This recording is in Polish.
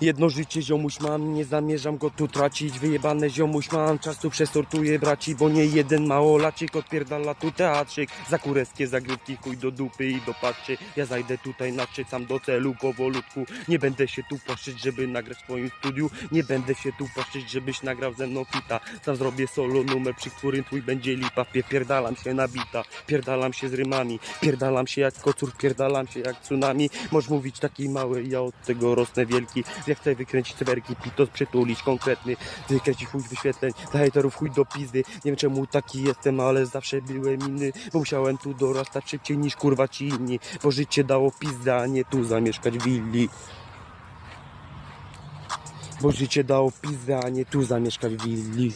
Jedno życie ziomuś mam, nie zamierzam go tu tracić. Wyjebane ziomuś mam, czas tu przesortuję braci Bo nie jeden małolacik odpierdala tu teatrzyk. Za kureskie zagrywki chuj do dupy i do patrzy Ja zajdę tutaj naczycam do celu powolutku. Nie będę się tu płaszczyć, żeby nagrać w swoim studiu. Nie będę się tu płaszczyć, żebyś nagrał ze mną fita Sam zrobię solo numer, przy którym twój będzie lipa. Pierdalam się na bita, pierdalam się z rymami. Pierdalam się jak kocur, pierdalam się jak tsunami. Możesz mówić taki mały, ja od tego rosnę wielki Jak chcę wykręcić cyberki, pitos przytulić konkretny Wykręcić chuj wyświetleń, dla hejterów chuj do pizdy. Nie wiem czemu taki jestem, ale zawsze byłem inny Bo musiałem tu dorastać szybciej niż kurwa ci inni. Bo życie dało pizdę, a nie tu zamieszkać w willi. Bo życie dało pizdę, a nie tu zamieszkać w willi